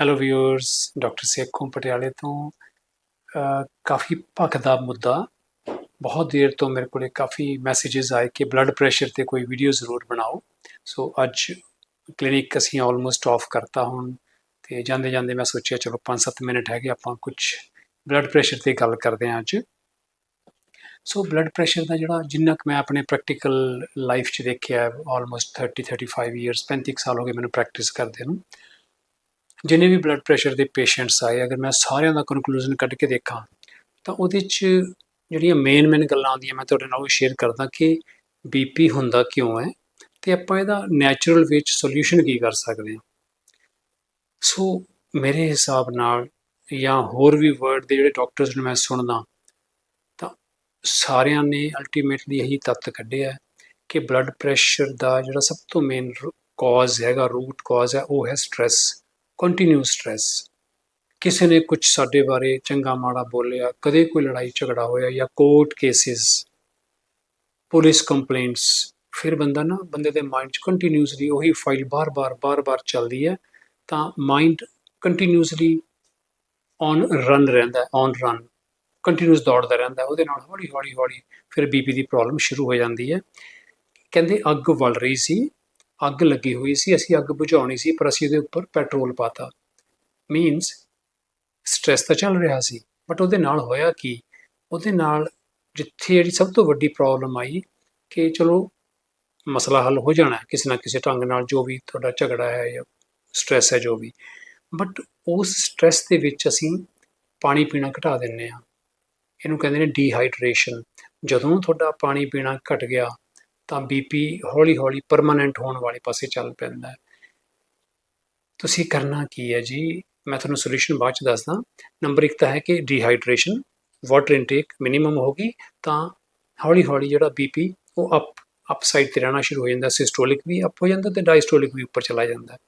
Hello viewers doctor Sekhon ਪਟਿਆਲੇ ਤੋਂ ਅ, ਕਾਫੀ ਭਖਦਾ ਮੁੱਦਾ। ਬਹੁਤ ਦੇਰ ਤੋਂ ਮੇਰੇ ਕੋਲੇ ਕਾਫੀ ਮੈਸੇजेस ਆਏ ਕਿ ਬਲੱਡ ਪ੍ਰੈਸ਼ਰ ਤੇ ਕੋਈ ਵੀਡੀਓ ਜ਼ਰੂਰ ਬਣਾਓ। ਸੋ ਅੱਜ ਕਲੀਨਿਕ ਅਸੀਂ ਆਲਮੋਸਟ ਆਫ ਕਰਤਾ ਹੁਣ ਤੇ ਜਾਂਦੇ ਜਾਂਦੇ ਮੈਂ ਸੋਚਿਆ ਚਲੋ 5-7 ਮਿੰਟ ਹੈਗੇ ਆਪਾਂ ਕੁਝ ਬਲੱਡ ਪ੍ਰੈਸ਼ਰ ਤੇ ਗੱਲ ਕਰਦੇ ਹਾਂ ਅੱਜ। ਸੋ ਬਲੱਡ ਪ੍ਰੈਸ਼ਰ ਦਾ ਜਿਹੜਾ ਜਿੰਨਾ ਕੁ ਮੈਂ ਆਪਣੇ ਪ੍ਰੈਕਟੀਕਲ ਲਾਈਫ 'ਚ ਦੇਖਿਆ ਆਲਮੋਸਟ 30 35 ਇਅਰਸ 35 ਕੁ ਸਾਲ ਹੋ ਗਏ ਮੈਨੂੰ ਪ੍ਰੈਕਟਿਸ ਕਰਦੇ ਨੂੰ। ਜਿੰਨੇ ਵੀ ਬਲੱਡ ਪ੍ਰੈਸ਼ਰ ਦੇ ਪੇਸ਼ੈਂਟਸ ਆਏ, ਅਗਰ ਮੈਂ ਸਾਰਿਆਂ ਦਾ ਕਨਕਲੂਜਨ ਕੱਢ ਕੇ ਦੇਖਾਂ, ਤਾਂ ਉਹਦੇ 'ਚ ਜਿਹੜੀਆਂ ਮੇਨ ਮੇਨ ਗੱਲਾਂ ਆਉਂਦੀਆਂ, ਮੈਂ ਤੁਹਾਡੇ ਨਾਲ ਉਹ ਸ਼ੇਅਰ ਕਰਦਾ ਕਿ ਬੀਪੀ ਹੁੰਦਾ ਕਿਉਂ ਹੈ ਤੇ ਆਪਾਂ ਇਹਦਾ ਨੈਚੁਰਲ ਵਿੱਚ ਸੋਲੂਸ਼ਨ ਕੀ ਕਰ ਸਕਦੇ ਹਾਂ। ਸੋ ਮੇਰੇ ਹਿਸਾਬ ਨਾਲ ਜਾਂ ਹੋਰ ਵੀ ਵਰਡ ਦੇ ਜਿਹੜੇ ਡਾਕਟਰਸ ਨੂੰ ਮੈਂ ਸੁਣਦਾ, ਤਾਂ ਸਾਰਿਆਂ ਨੇ ਅਲਟੀਮੇਟਲੀ ਇਹੀ ਤੱਤ ਕੱਢਿਆ ਕਿ ਬਲੱਡ ਪ੍ਰੈਸ਼ਰ ਦਾ ਜਿਹੜਾ ਸਭ ਤੋਂ ਮੇਨ ਕਾਜ਼ ਹੈਗਾ ਰੂਟ ਕਾਜ਼ ਹੈ, ਉਹ ਹੈ ਸਟ्रेस ਕੰਟੀਨਿਊਸ ਸਟ्रेस ਕਿਸੇ ਨੇ ਕੁਝ ਸਾਡੇ ਬਾਰੇ ਚੰਗਾ ਮਾੜਾ ਬੋਲਿਆ, ਕਦੇ ਕੋਈ ਲੜਾਈ ਝਗੜਾ ਹੋਇਆ ਜਾਂ ਕੋਰਟ ਕੇਸਿਸ ਪੁਲਿਸ ਕੰਪਲੇਂਟਸ ਫਿਰ ਬੰਦਾ ਨਾ ਬੰਦੇ ਦੇ ਮਾਈਂਡ 'ਚ ਕੰਟੀਨਿਊਸਲੀ ਉਹੀ ਫਾਈਲ ਬਾਰ-ਬਾਰ ਬਾਰ-ਬਾਰ ਚੱਲਦੀ ਹੈ, ਤਾਂ ਮਾਈਂਡ ਕੰਟੀਨਿਊਸਲੀ ਔਨ ਰਨ ਰਹਿੰਦਾ ਔਨ ਰਨ ਕੰਟੀਨਿਊਸ ਦੌੜਦਾ ਰਹਿੰਦਾ ਉਹਦੇ ਨਾਲ ਹੌਲੀ ਹੌਲੀ ਹੌਲੀ ਫਿਰ ਬੀਪੀ ਦੀ ਪ੍ਰੋਬਲਮ ਸ਼ੁਰੂ ਹੋ ਜਾਂਦੀ ਹੈ। ਕਹਿੰਦੇ ਅੱਗ ਵਲ ਰਹੀ ਸੀ ਅੱਗ ਲੱਗੀ ਹੋਈ ਸੀ, ਅਸੀਂ ਅੱਗ ਬੁਝਾਉਣੀ ਸੀ, ਪਰ ਅਸੀਂ ਉਹਦੇ ਉੱਪਰ ਪੈਟਰੋਲ ਪਾਤਾ। ਮੀਨਸ ਸਟ੍ਰੈਸ ਤਾਂ ਚੱਲ ਰਿਹਾ ਸੀ ਬਟ ਉਹਦੇ ਨਾਲ ਹੋਇਆ ਕੀ? ਉਹਦੇ ਨਾਲ ਜਿੱਥੇ ਜਿਹੜੀ ਸਭ ਤੋਂ ਵੱਡੀ ਪ੍ਰੋਬਲਮ ਆਈ ਕਿ ਚਲੋ ਮਸਲਾ ਹੱਲ ਹੋ ਜਾਣਾ ਕਿਸੇ ਨਾ ਕਿਸੇ ਢੰਗ ਨਾਲ ਜੋ ਵੀ ਤੁਹਾਡਾ ਝਗੜਾ ਹੈ ਜਾਂ ਸਟ੍ਰੈਸ ਹੈ ਜੋ ਵੀ। ਬਟ ਉਸ ਸਟ੍ਰੈਸ ਦੇ ਵਿੱਚ ਅਸੀਂ ਪਾਣੀ ਪੀਣਾ ਘਟਾ ਦਿੰਨੇ ਆ ਇਹਨੂੰ ਕਹਿੰਦੇ ਨੇ ਡੀਹਾਈਡਰੇਸ਼ਨ ਜਦੋਂ ਤੁਹਾਡਾ ਪਾਣੀ ਪੀਣਾ ਘਟ ਗਿਆ ਤਾਂ ਬੀਪੀ ਹੌਲੀ ਹੌਲੀ ਪਰਮਾਨੈਂਟ ਹੋਣ ਵਾਲੇ ਪਾਸੇ ਚੱਲ ਪੈਂਦਾ ਹੈ। ਤੁਸੀਂ ਕਰਨਾ ਕੀ ਹੈ ਜੀ? ਮੈਂ ਤੁਹਾਨੂੰ ਸੋਲੂਸ਼ਨ ਬਾਅਦ ਚ ਦੱਸਦਾ। ਨੰਬਰ 1 ਤਾਂ ਹੈ ਕਿ ਡੀਹਾਈਡਰੇਸ਼ਨ ਵਾਟਰ ਇਨਟੇਕ ਮਿਨੀਮਮ ਹੋਗੀ ਤਾਂ ਹੌਲੀ ਹੌਲੀ ਜਿਹੜਾ ਬੀਪੀ ਉਹ ਅਪ ਅਪਸਾਈਡ ਤੇ ਰਹਿਣਾ ਸ਼ੁਰੂ ਹੋ ਜਾਂਦਾ ਸਿਸਟੋਲਿਕ ਵੀ ਅਪ ਹੋ ਜਾਂਦਾ ਤੇ ਡਾਇਸਟੋਲਿਕ ਵੀ ਉੱਪਰ ਚਲਾ ਜਾਂਦਾ।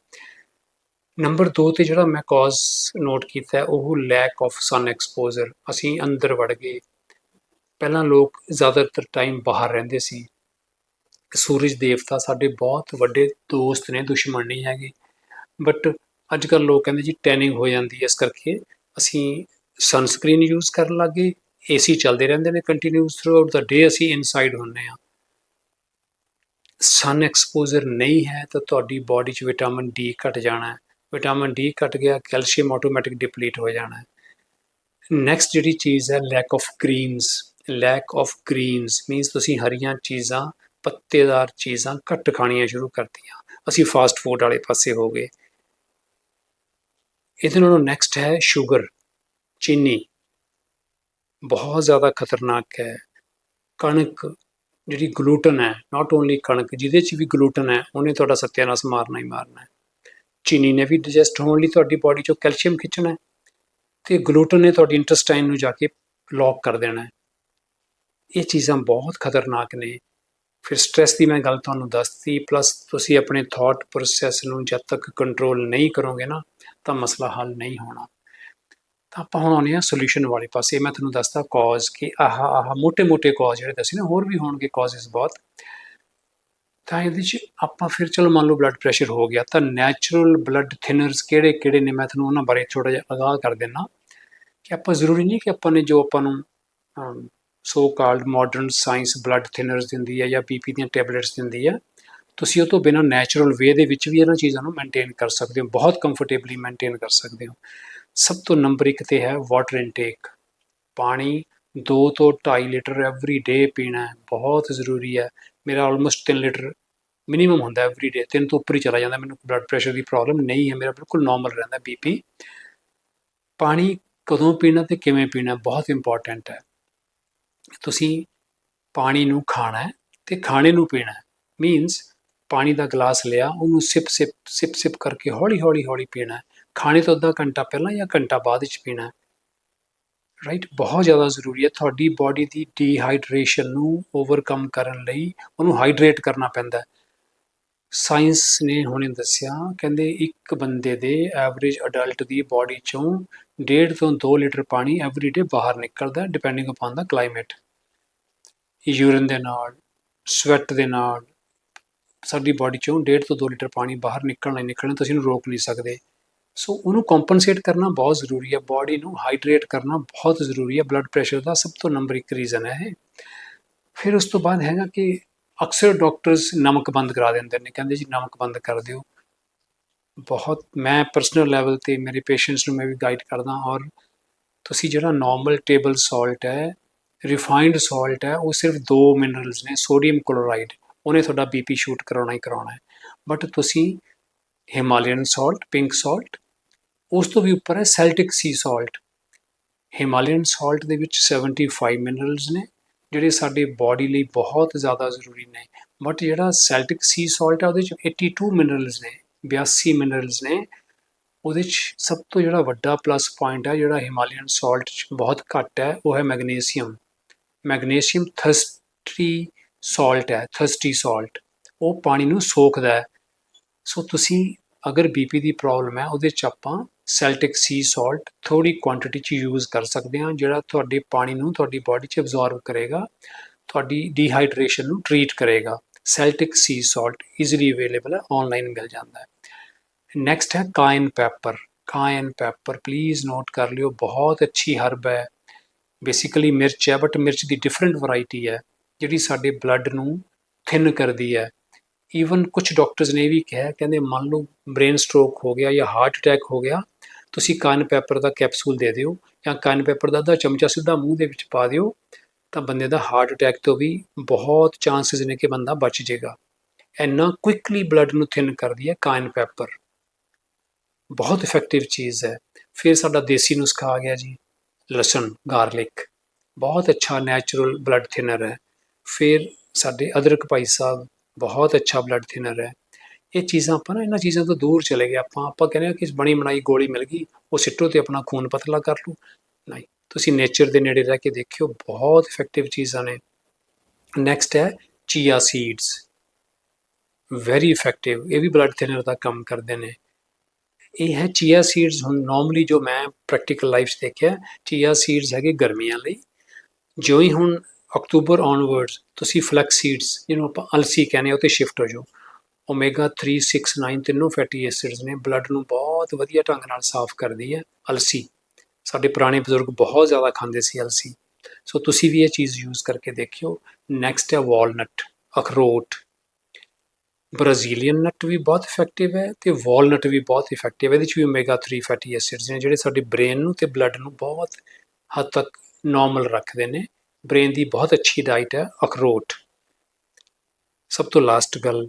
ਨੰਬਰ 2 ਤੇ ਜਿਹੜਾ ਮੈਂ ਕਾਜ਼ ਨੋਟ ਕੀਤਾ ਉਹ ਲੈਕ ਆਫ ਸਨ ਐਕਸਪੋਜ਼ਰ ਅਸੀਂ ਅੰਦਰ ਵੜ ਗਏ। ਪਹਿਲਾਂ ਲੋਕ ਜ਼ਿਆਦਾਤਰ ਟਾਈਮ ਬਾਹਰ ਰਹਿੰਦੇ ਸੀ। ਸੂਰਜ ਦੇਵਤਾ ਸਾਡੇ ਬਹੁਤ ਵੱਡੇ ਦੋਸਤ ਨੇ, ਦੁਸ਼ਮਣ ਨਹੀਂ ਹੈਗੇ। ਬਟ ਅੱਜ ਕੱਲ ਲੋਕ ਕਹਿੰਦੇ ਜੀ ਟੈਨਿੰਗ ਹੋ ਜਾਂਦੀ ਹੈ ਇਸ ਕਰਕੇ ਅਸੀਂ ਸਨਸਕ੍ਰੀਨ ਯੂਜ਼ ਕਰਨ ਲੱਗੇ ਏਸੀ ਚੱਲਦੇ ਰਹਿੰਦੇ ਨੇ continuous throughout the day ਅਸੀਂ ਇਨਸਾਈਡ ਹੁੰਨੇ ਆ ਸਨ ਐਕਸਪੋਜ਼ਰ ਨਹੀਂ ਹੈ ਤਾਂ ਤੁਹਾਡੀ ਬਾਡੀ 'ਚ ਵਿਟਾਮਿਨ ਡੀ ਘਟ ਜਾਣਾ ਹੈ। ਵਿਟਾਮਿਨ ਡੀ ਘਟ ਗਿਆ ਕੈਲਸ਼ੀਅਮ ਆਟੋਮੈਟਿਕ ਡਿਪਲੀਟ ਹੋ ਜਾਣਾ ਹੈ। ਨੈਕਸਟ ਜਿਹੜੀ ਚੀਜ਼ ਹੈ lack of greens lack of greens means ਤੁਸੀਂ ਹਰੀਆਂ ਚੀਜ਼ਾਂ ਪੱਤੇਦਾਰ ਚੀਜ਼ਾਂ ਘੱਟ ਖਾਣੀਆਂ ਸ਼ੁਰੂ ਕਰਤੀਆਂ। ਅਸੀਂ ਫਾਸਟ ਫੂਡ ਵਾਲੇ ਪਾਸੇ ਹੋ ਗਏ। ਇਹਦੇ ਨਾਲੋਂ ਨੈਕਸਟ ਹੈ ਸ਼ੂਗਰ ਚੀਨੀ। ਬਹੁਤ ਜ਼ਿਆਦਾ ਖਤਰਨਾਕ ਹੈ। ਕਣਕ, ਜਿਹੜੀ ਗਲੂਟਨ ਹੈ ਨਾਟ ਓਨਲੀ ਕਣਕ, ਜਿਹਦੇ 'ਚ ਵੀ ਗਲੂਟਨ ਹੈ, ਉਹਨੇ ਤੁਹਾਡਾ ਸਤਿਆਨਾਸ ਮਾਰਨਾ ਹੀ ਮਾਰਨਾ ਹੈ। ਚੀਨੀ ਨੇ ਵੀ ਡਾਈਜੈਸਟ ਹੋਣ ਲਈ ਤੁਹਾਡੀ ਬਾਡੀ 'ਚੋਂ ਕੈਲਸ਼ੀਅਮ ਖਿੱਚਣਾ ਹੈ ਤੇ ਗਲੂਟਨ ਨੇ ਤੁਹਾਡੀ ਇੰਟੈਸਟਾਈਨ ਨੂੰ ਜਾ ਕੇ ਲੌਕ ਕਰ ਦੇਣਾ ਹੈ। ਇਹ ਚੀਜ਼ਾਂ ਬਹੁਤ ਖਤਰਨਾਕ ਨੇ। ਫਿਰ ਸਟ्रेस ਦੀ ਮੈਂ ਗੱਲ ਤੁਹਾਨੂੰ ਦੱਸਤੀ ਪਲੱਸ ਤੁਸੀਂ ਆਪਣੇ ਥੋਟ ਪ੍ਰੋਸੈਸ ਨੂੰ ਜਦ ਤੱਕ ਕੰਟਰੋਲ ਨਹੀਂ ਕਰੋਗੇ ਨਾ, ਤਾਂ ਮਸਲਾ ਹੱਲ ਨਹੀਂ ਹੋਣਾ। ਤਾਂ ਆਪਾਂ ਹੁਣ ਆਉਨੇ ਆ ਸੋਲੂਸ਼ਨ ਵਾਲੇ ਪਾਸੇ। ਮੈਂ ਤੁਹਾਨੂੰ ਦੱਸਦਾ ਕਾਜ਼ ਕਿ ਆਹ ਆਹ ਮੋਟੇ ਮੋਟੇ ਕਾਜ਼ ਜਿਹੜੇ ਦੱਸੇ ਨੇ, ਹੋਰ ਵੀ ਹੋਣਗੇ ਕਾਜ਼ਸ ਬਹੁਤ। ਤਾਂ ਇਹਦੇ ਚ ਆਪਾਂ ਫਿਰ ਚਲੋ ਮੰਨ ਲਓ ਬਲੱਡ ਪ੍ਰੈਸ਼ਰ ਹੋ ਗਿਆ, ਤਾਂ ਨੈਚੁਰਲ ਬਲੱਡ ਥਿਨਰਸ ਕਿਹੜੇ-ਕਿਹੜੇ ਨੇ? ਮੈਂ ਤੁਹਾਨੂੰ ਉਹਨਾਂ ਬਾਰੇ ਥੋੜਾ ਜਿਹਾ ਅਗਾਹ ਕਰ ਦੇਣਾ ਕਿ ਆਪਾਂ ਜ਼ਰੂਰੀ ਨਹੀਂ ਕਿ ਆਪਾਂ ਨੇ ਜੋ ਆਪਾਂ ਨੂੰ so called modern science blood thinners ਦਿੰਦੀ ਹੈ ਜਾਂ ਬੀਪੀ ਦੀਆਂ ਟੈਬਲੇਟਸ ਦਿੰਦੀ ਹੈ। ਤੁਸੀਂ ਉਹ ਤੋਂ ਬਿਨਾਂ ਨੈਚੁਰਲ ਵੇ ਦੇ ਵਿੱਚ ਵੀ ਇਹਨਾਂ ਚੀਜ਼ਾਂ ਨੂੰ ਮੇਨਟੇਨ ਕਰ ਸਕਦੇ ਹੋ, ਬਹੁਤ ਕੰਫਰਟੇਬਲੀ ਮੇਨਟੇਨ ਕਰ ਸਕਦੇ ਹੋ। ਸਭ ਤੋਂ ਨੰਬਰ 1 ਤੇ ਹੈ ਵਾਟਰ ਇਨਟੇਕ ਪਾਣੀ 2 ਤੋਂ 2.5 ਲੀਟਰ ਐਵਰੀ ਡੇ ਪੀਣਾ ਬਹੁਤ ਜ਼ਰੂਰੀ ਹੈ। ਮੇਰਾ ਆਲਮੋਸਟ 3 ਲੀਟਰ ਮਿਨੀਮਮ ਹੁੰਦਾ ਐਵਰੀ ਡੇ ਤਿੰਨ ਤੋਂ ਉੱਪਰ ਹੀ ਚਲਾ ਜਾਂਦਾ, ਮੈਨੂੰ ਬਲੱਡ ਪ੍ਰੈਸ਼ਰ ਦੀ ਪ੍ਰੋਬਲਮ ਨਹੀਂ ਹੈ, ਮੇਰਾ ਬਿਲਕੁਲ ਨਾਰਮਲ ਰਹਿੰਦਾ ਬੀਪੀ ਪਾਣੀ ਕਦੋਂ ਪੀਣਾ ਤੇ ਕਿਵੇਂ ਪੀਣਾ ਬਹੁਤ ਇੰਪੋਰਟੈਂਟ ਹੈ। ਤੁਸੀਂ ਪਾਣੀ ਨੂੰ ਖਾਣਾ ਹੈ ਤੇ ਖਾਣੇ ਨੂੰ ਪੀਣਾ ਹੈ। ਮੀਨਸ ਪਾਣੀ ਦਾ ਗਲਾਸ ਲਿਆ, ਉਹਨੂੰ ਸਿਪ ਸਿਪ ਸਿਪ ਸਿਪ ਕਰਕੇ ਹੌਲੀ ਹੌਲੀ ਹੌਲੀ ਪੀਣਾ ਹੈ। ਖਾਣੇ ਤੋਂ ਅੱਧਾ ਘੰਟਾ ਪਹਿਲਾਂ ਜਾਂ ਘੰਟਾ ਬਾਅਦ ਵਿੱਚ ਪੀਣਾ ਹੈ। ਰਾਈਟ ਬਹੁਤ ਜ਼ਿਆਦਾ ਜ਼ਰੂਰੀ ਹੈ। ਤੁਹਾਡੀ ਬਾਡੀ ਦੀ ਡੀਹਾਈਡਰੇਸ਼ਨ ਨੂੰ ਓਵਰਕਮ ਕਰਨ ਲਈ ਉਹਨੂੰ ਹਾਈਡਰੇਟ ਕਰਨਾ ਪੈਂਦਾ ਹੈ। ਸਾਇੰਸ ਨੇ ਹੁਣੇ ਦੱਸਿਆ, ਕਹਿੰਦੇ ਇੱਕ ਬੰਦੇ ਦੇ ਐਵਰੇਜ ਅਡਲਟ ਦੀ ਬਾਡੀ ਚੋਂ 1.5 ਤੋਂ 2 ਲੀਟਰ ਪਾਣੀ ਐਵਰੀ ਡੇ ਬਾਹਰ ਨਿਕਲਦਾ depending upon the climate urine ਦੇ ਨਾਲ ਸਵੈਟ ਦੇ ਨਾਲ ਸਾਡੀ ਬਾਡੀ ਚੋਂ 1.5 ਤੋਂ 2 ਲੀਟਰ ਪਾਣੀ ਬਾਹਰ ਨਿਕਲਣਾ ਹੀ ਨਿਕਲਣਾ, ਤੁਸੀਂ ਇਹਨੂੰ ਰੋਕ ਨਹੀਂ ਸਕਦੇ। ਸੋ ਉਹਨੂੰ ਕੰਪਨਸੇਟ ਕਰਨਾ ਬਹੁਤ ਜ਼ਰੂਰੀ ਹੈ ਬਾਡੀ ਨੂੰ ਹਾਈਡਰੇਟ ਕਰਨਾ ਬਹੁਤ ਜ਼ਰੂਰੀ ਹੈ ਬਲੱਡ ਪ੍ਰੈਸ਼ਰ ਦਾ ਸਭ ਤੋਂ ਨੰਬਰ ਇੱਕ ਰੀਜ਼ਨ ਹੈ ਇਹ। ਫਿਰ ਉਸ ਤੋਂ ਬਾਅਦ ਹੈਗਾ ਕਿ ਅਕਸਰ ਡਾਕਟਰਸ ਨਮਕ ਬੰਦ ਕਰਾ ਦਿੰਦੇ ਨੇ, ਕਹਿੰਦੇ ਜੀ ਨਮਕ ਬੰਦ ਕਰ ਦਿਓ। ਬਹੁਤ, ਮੈਂ ਪਰਸਨਲ ਲੈਵਲ ਤੇ ਮੇਰੇ ਪੇਸ਼ੈਂਟਸ ਨੂੰ ਮੈਂ ਵੀ ਗਾਈਡ ਕਰਦਾ ਔਰ ਤੁਸੀਂ ਜਿਹੜਾ ਨਾਰਮਲ ਟੇਬਲ ਸਾਲਟ ਹੈ ਰਿਫਾਈਨਡ ਸਾਲਟ ਹੈ, ਉਹ ਸਿਰਫ ਦੋ ਮਿਨਰਲਸ ਨੇ ਸੋਡੀਅਮ ਕਲੋਰਾਈਡ ਉਹਨੇ ਤੁਹਾਡਾ ਬੀਪੀ ਸ਼ੂਟ ਕਰਾਉਣਾ ਹੀ ਕਰਾਉਣਾ ਹੈ। ਬਟ ਤੁਸੀਂ ਹਿਮਾਲਯਨ ਸਾਲਟ ਪਿੰਕ ਸਾਲਟ ਉਸ ਤੋਂ ਵੀ ਉੱਪਰ ਹੈ Celtic sea salt Himalayan salt ਦੇ ਵਿੱਚ 75 ਮਿਨਰਲਸ ਨੇ, ਜਿਹੜੇ ਸਾਡੇ ਬਾਡੀ ਲਈ ਬਹੁਤ ਜ਼ਿਆਦਾ ਜ਼ਰੂਰੀ ਨੇ। ਬਟ ਜਿਹੜਾ ਸੈਲਟਿਕ ਸੀ ਸਾਲਟ ਹੈ, ਉਹਦੇ ਚ 82 ਮਿਨਰਲਸ ਨੇ 82 ਮਿਨਰਲਸ ਨੇ। ਉਹਦੇ ਚ ਸਭ ਤੋਂ ਜਿਹੜਾ ਵੱਡਾ ਪਲੱਸ ਪੁਆਇੰਟ ਹੈ, ਜਿਹੜਾ ਹਿਮਾਲਯਨ ਸਾਲਟ ਚ ਬਹੁਤ ਘੱਟ ਹੈ, ਉਹ ਹੈ ਮੈਗਨੀਸੀਅਮ ਮੈਗਨੀਸੀਅਮ ਥਰਸਟੀ ਸਾਲਟ ਹੈ, ਥਰਸਟੀ ਸਾਲਟ। ਉਹ ਪਾਣੀ ਨੂੰ ਸੋਖਦਾ ਹੈ। ਸੋ ਤੁਸੀਂ ਅਗਰ ਬੀਪੀ ਦੀ ਪ੍ਰੋਬਲਮ ਹੈ, ਉਹਦੇ ਚ ਆਪਾਂ ਸੈਲਟਿਕ ਸੀ ਸਾਲਟ ਥੋੜੀ ਕੁਆਂਟੀਟੀ ਚ ਯੂਜ਼ ਕਰ ਸਕਦੇ ਹਾਂ, ਜਿਹੜਾ ਤੁਹਾਡੇ ਪਾਣੀ ਨੂੰ ਤੁਹਾਡੀ ਬਾਡੀ ਚ ਅਬਜ਼ੌਰਬ ਕਰੇਗਾ, ਤੁਹਾਡੀ ਡੀਹਾਈਡਰੇਸ਼ਨ ਨੂੰ ਟਰੀਟ ਕਰੇਗਾ। Celtic sea salt easily available ਹੈ ਆਨਲਾਈਨ ਮਿਲ ਜਾਂਦਾ ਹੈ। ਨੈਕਸਟ ਹੈ cayenne pepper cayenne pepper please note ਕਰ ਲਿਓ, ਬਹੁਤ ਅੱਛੀ ਹਰਬ ਹੈ। ਬੇਸਿਕਲੀ ਮਿਰਚ ਹੈ ਬਟ ਮਿਰਚ ਦੀ ਡਿਫਰੈਂਟ ਵੈਰਾਈਟੀ ਹੈ, ਜਿਹੜੀ ਸਾਡੇ ਬਲੱਡ ਨੂੰ ਥਿਨ ਕਰਦੀ ਹੈ। ਈਵਨ ਕੁਝ ਡਾਕਟਰਸ ਨੇ ਵੀ ਕਿਹਾ, ਕਹਿੰਦੇ ਮੰਨ ਲਓ ਬ੍ਰੇਨ ਸਟ੍ਰੋਕ ਹੋ ਗਿਆ ਜਾਂ ਹਾਰਟ ਅਟੈਕ ਹੋ ਗਿਆ, ਤੁਸੀਂ ਕਾਨ ਪੈਪਰ ਦਾ ਕੈਪਸੂਲ ਦੇ ਦਿਓ ਜਾਂ ਕਾਨ ਪੈਪਰ ਦਾ ਅੱਧਾ ਚਮਚਾ ਸਿੱਧਾ ਮੂੰਹ ਦੇ ਵਿੱਚ ਪਾ ਦਿਓ, ਤਾਂ ਬੰਦੇ ਦਾ ਹਾਰਟ ਅਟੈਕ ਤੋਂ ਵੀ ਬਹੁਤ ਚਾਂਸਸ ਨੇ ਕਿ ਬੰਦਾ ਬਚ ਜਾਏਗਾ। ਇੰਨਾ ਕੁਇਕਲੀ ਬਲੱਡ ਨੂੰ ਥਿਨ ਕਰਦੀ ਹੈ ਕਾਨ ਪੈਪਰ ਬਹੁਤ ਇਫੈਕਟਿਵ ਚੀਜ਼ ਹੈ। ਫਿਰ ਸਾਡਾ ਦੇਸੀ ਨੁਸਖਾ ਆ ਗਿਆ ਜੀ। ਲਸਣ, ਗਾਰਲਿਕ। ਬਹੁਤ ਅੱਛਾ ਨੈਚੁਰਲ ਬਲੱਡ ਥਿਨਰ ਹੈ। ਫਿਰ ਸਾਡੇ ਅਦਰਕ ਭਾਈ ਸਾਹਿਬ ਬਹੁਤ ਅੱਛਾ ਬਲੱਡ ਥਿਨਰ ਹੈ। ਇਹ ਚੀਜ਼ਾਂ ਆਪਾਂ ਨਾ, ਇਹਨਾਂ ਚੀਜ਼ਾਂ ਤੋਂ ਦੂਰ ਚਲੇ ਗਏ। ਆਪਾਂ ਆਪਾਂ ਕਹਿੰਦੇ ਆ ਕਿ ਬਣੀ ਬਣਾਈ ਗੋਲੀ ਮਿਲ ਗਈ, ਉਹ ਸਿੱਟੋ ਤੇ ਆਪਣਾ ਖੂਨ ਪਤਲਾ ਕਰ ਲਓ। ਨਹੀਂ, ਤੁਸੀਂ ਨੇਚਰ ਦੇ ਨੇੜੇ ਰਹਿ ਕੇ ਦੇਖਿਓ, ਬਹੁਤ ਇਫੈਕਟਿਵ ਚੀਜ਼ਾਂ ਨੇ। ਨੈਕਸਟ ਹੈ ਚੀਆ ਸੀਡਸ ਵੈਰੀ ਇਫੈਕਟਿਵ ਇਹ ਵੀ ਬਲੱਡ ਥਿਨਰ ਦਾ ਕੰਮ ਕਰਦੇ ਨੇ। ਇਹ ਹੈ ਚੀਆ ਸੀਡਸ ਹੁਣ ਨਾਰਮਲੀ ਜੋ ਮੈਂ ਪ੍ਰੈਕਟੀਕਲ ਲਾਈਫ 'ਚ ਦੇਖਿਆ ਚੀਆ ਸੀਡਸ ਹੈਗੇ ਗਰਮੀਆਂ ਲਈ। ਜੋ ਹੀ ਹੁਣ ਅਕਤੂਬਰ ਔਨਵਰਡਸ ਤੁਸੀਂ ਫਲੈਕਸ ਸੀਡਸ ਜਿਹਨੂੰ ਆਪਾਂ ਅਲਸੀ ਕਹਿੰਦੇ ਆ ਉਹ ਤੇ ਸ਼ਿਫਟ ਹੋ ਜਾਓ। ਓਮੇਗਾ 3 6 9 ਤਿੰਨੋਂ ਫੈਟੀ ਐਸਿਡਸ ਨੇ ਬਲੱਡ ਨੂੰ ਬਹੁਤ ਵਧੀਆ ਢੰਗ ਨਾਲ ਸਾਫ਼ ਕਰਦੀ ਹੈ ਅਲਸੀ। ਸਾਡੇ ਪੁਰਾਣੇ ਬਜ਼ੁਰਗ ਬਹੁਤ ਜ਼ਿਆਦਾ ਖਾਂਦੇ ਸੀ ਅਲਸੀ। ਸੋ ਤੁਸੀਂ ਵੀ ਇਹ ਚੀਜ਼ ਯੂਜ਼ ਕਰਕੇ ਦੇਖਿਓ। ਨੈਕਸਟ ਹੈ ਵਾਲਨਟ ਅਖਰੋਟ। ਬ੍ਰਾਜ਼ੀਲੀਅਨ ਨਟ ਵੀ ਬਹੁਤ ਇਫੈਕਟਿਵ ਹੈ ਤੇ ਵਾਲਨਟ ਵੀ ਬਹੁਤ ਇਫੈਕਟਿਵ ਹੈ, ਇਹਦੇ ਚ ਵੀ ਓਮੇਗਾ 3 ਫੈਟੀ ਐਸਿਡਸ ਨੇ ਜਿਹੜੇ ਸਾਡੇ ਬ੍ਰੇਨ ਨੂੰ ਤੇ ਬਲੱਡ ਨੂੰ ਬਹੁਤ ਹੱਦ ਤੱਕ ਨਾਰਮਲ ਰੱਖਦੇ ਨੇ। ਬ੍ਰੇਨ ਦੀ ਬਹੁਤ ਅੱਛੀ ਡਾਈਟ ਹੈ, ਅਖਰੋਟ। ਸਭ ਤੋਂ ਲਾਸਟ ਗੱਲ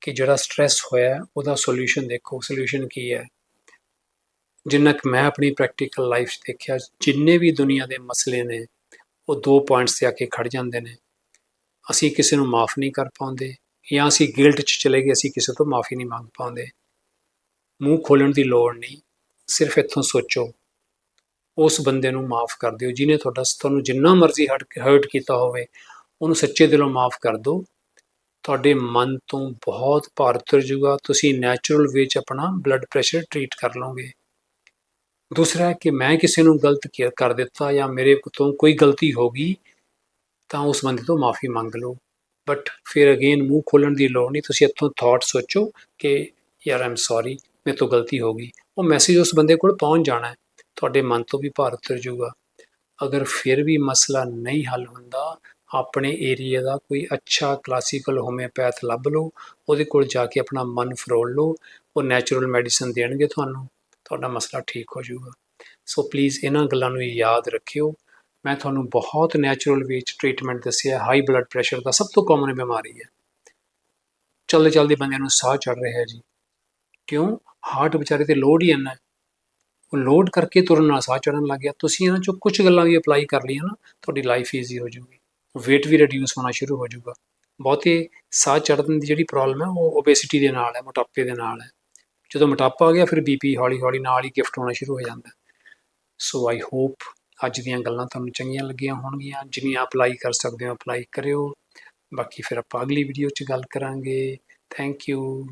ਕਿ ਜਿਹੜਾ ਸਟ्रेस ਹੋਇਆ ਉਹਦਾ ਸੋਲੂਸ਼ਨ ਦੇਖੋ ਸੋਲੂਸ਼ਨ ਕੀ ਹੈ? ਜਿੰਨਾ ਕਿ ਮੈਂ ਆਪਣੀ ਪ੍ਰੈਕਟੀਕਲ ਲਾਈਫ 'ਚ ਦੇਖਿਆ, ਜਿੰਨੇ ਵੀ ਦੁਨੀਆ ਦੇ ਮਸਲੇ ਨੇ, ਉਹ ਦੋ ਪੁਆਇੰਟਸ ਤੇ ਆ ਕੇ ਖੜ ਜਾਂਦੇ ਨੇ। ਅਸੀਂ ਕਿਸੇ ਨੂੰ ਮਾਫ ਨਹੀਂ ਕਰ ਪਾਉਂਦੇ ਜਾਂ ਅਸੀਂ ਗਿਲਟ 'ਚ ਚਲੇ ਗਏ, ਅਸੀਂ ਕਿਸੇ ਤੋਂ ਮਾਫੀ ਨਹੀਂ ਮੰਗ ਪਾਉਂਦੇ। ਮੂੰਹ ਖੋਲਣ ਦੀ ਲੋੜ ਨਹੀਂ, ਸਿਰਫ ਇੱਥੋਂ ਸੋਚੋ। ਉਸ ਬੰਦੇ ਨੂੰ ਮਾਫ ਕਰ ਦਿਓ ਜਿਨੇ ਤੁਹਾਡਾ ਤੁਹਾਨੂੰ ਜਿੰਨਾ ਮਰਜ਼ੀ ਹਰਟ ਕੀਤਾ ਹੋਵੇ, ਉਹਨੂੰ ਸੱਚੇ ਦਿਲੋਂ ਮਾਫ ਕਰ ਦਿਓ। ਤੁਹਾਡੇ ਮਨ ਤੋਂ ਬਹੁਤ ਭਾਰ ਉਤਰ ਜੂਗਾ ਤੁਸੀਂ ਨੈਚੁਰਲ ਵੇ 'ਚ ਆਪਣਾ ਬਲੱਡ ਪ੍ਰੈਸ਼ਰ ਟ੍ਰੀਟ ਕਰ ਲਓਗੇ। ਦੂਸਰਾ ਕਿ ਮੈਂ ਕਿਸੇ ਨੂੰ ਗਲਤ ਕਰ ਦਿੱਤਾ ਜਾਂ ਮੇਰੇ ਤੋਂ ਕੋਈ ਗਲਤੀ ਹੋ ਗਈ, ਤਾਂ ਉਸ ਬੰਦੇ ਤੋਂ ਮਾਫੀ ਮੰਗ ਲਓ। ਬਟ ਫਿਰ ਅਗੇਨ ਮੂੰਹ ਖੋਲਣ ਦੀ ਲੋੜ ਨਹੀਂ। ਤੁਸੀਂ ਇੱਥੋਂ ਥਾਟ ਸੋਚੋ ਕਿ ਯਾਰ ਆਮ ਸੌਰੀ ਮੇਰੇ ਤੋਂ ਗਲਤੀ ਹੋ ਗਈ। ਉਹ ਮੈਸੇਜ ਉਸ ਬੰਦੇ ਕੋਲ ਪਹੁੰਚ ਜਾਣਾ ਹੈ। ਤੁਹਾਡੇ ਮਨ ਤੋਂ ਵੀ ਭਾਰ ਉਤਰ ਜਾਊਗਾ। ਅਗਰ ਫਿਰ ਵੀ ਮਸਲਾ ਨਹੀਂ ਹੱਲ ਹੁੰਦਾ, ਆਪਣੇ ਏਰੀਆ ਦਾ ਕੋਈ ਅੱਛਾ ਕਲਾਸੀਕਲ ਹੋਮਿਓਪੈਥ ਲੱਭ ਲਓ। ਉਹਦੇ ਕੋਲ ਜਾ ਕੇ ਆਪਣਾ ਮਨ ਫਰੋਲ ਲਓ। ਉਹ ਨੈਚੁਰਲ ਮੈਡੀਸਨ ਦੇਣਗੇ ਤੁਹਾਨੂੰ। ਤੁਹਾਡਾ ਮਸਲਾ ਠੀਕ ਹੋ ਜਾਊਗਾ। ਸੋ ਪਲੀਜ਼ ਇਹਨਾਂ ਗੱਲਾਂ ਨੂੰ ਯਾਦ ਰੱਖਿਓ। ਮੈਂ ਤੁਹਾਨੂੰ ਬਹੁਤ ਨੈਚੁਰਲ ਵੇ ਚ ਟ੍ਰੀਟਮੈਂਟ ਦੱਸਿਆ ਹਾਈ ਬਲੱਡ ਪ੍ਰੈਸ਼ਰ ਦਾ ਸਭ ਤੋਂ ਕਾਮਨ ਬਿਮਾਰੀ ਹੈ। ਚੱਲਦੇ ਚੱਲਦੇ ਬੰਦਿਆਂ ਨੂੰ ਸਾਹ ਚੜ ਰਿਹਾ ਜੀ। ਕਿਉਂ? ਹਾਰਟ ਵਿਚਾਰੇ ਤੇ ਲੋਡ ਹੀ ਇੰਨਾ ਉਹ ਲੋਡ ਕਰਕੇ ਤੁਰਨ ਨਾਲ ਸਾਹ ਚੜਨ ਲੱਗ ਗਿਆ। ਤੁਸੀਂ ਇਹਨਾਂ ਚੋਂ ਕੁਝ ਗੱਲਾਂ ਵੀ ਅਪਲਾਈ ਕਰ ਲਈਆਂ ਨਾ, ਤੁਹਾਡੀ ਲਾਈਫ ਈਜ਼ੀ ਹੋ ਜਾਊਗੀ। weight ਵੀ ਰਿਡਿਊਸ ਹੋਣਾ ਸ਼ੁਰੂ ਹੋ ਜਾਊਗਾ। ਬਹੁਤੇ ਸਾਹ ਚੜਨ ਦੀ ਜਿਹੜੀ ਪ੍ਰੋਬਲਮ ਹੈ, ਉਹ ਓਬੇਸਿਟੀ ਦੇ ਨਾਲ ਹੈ, ਮੋਟਾਪੇ ਦੇ ਨਾਲ ਹੈ। ਜਦੋਂ ਮੋਟਾਪਾ ਆ ਗਿਆ, ਫਿਰ ਬੀਪੀ ਹੌਲੀ ਹੌਲੀ ਨਾਲ ਹੀ ਗਿਫਟ ਹੋਣਾ ਸ਼ੁਰੂ ਹੋ ਜਾਂਦਾ ਸੋ ਆਈ ਹੋਪ ਅੱਜ ਦੀਆਂ ਗੱਲਾਂ ਤੁਹਾਨੂੰ ਚੰਗੀਆਂ ਲੱਗੀਆਂ ਹੋਣਗੀਆਂ। ਜਿੰਨੀਆਂ ਅਪਲਾਈ ਕਰ ਸਕਦੇ ਹੋ ਅਪਲਾਈ ਕਰਿਓ। ਬਾਕੀ ਫਿਰ ਆਪਾਂ ਅਗਲੀ ਵੀਡੀਓ 'ਚ ਗੱਲ ਕਰਾਂਗੇ। Thank you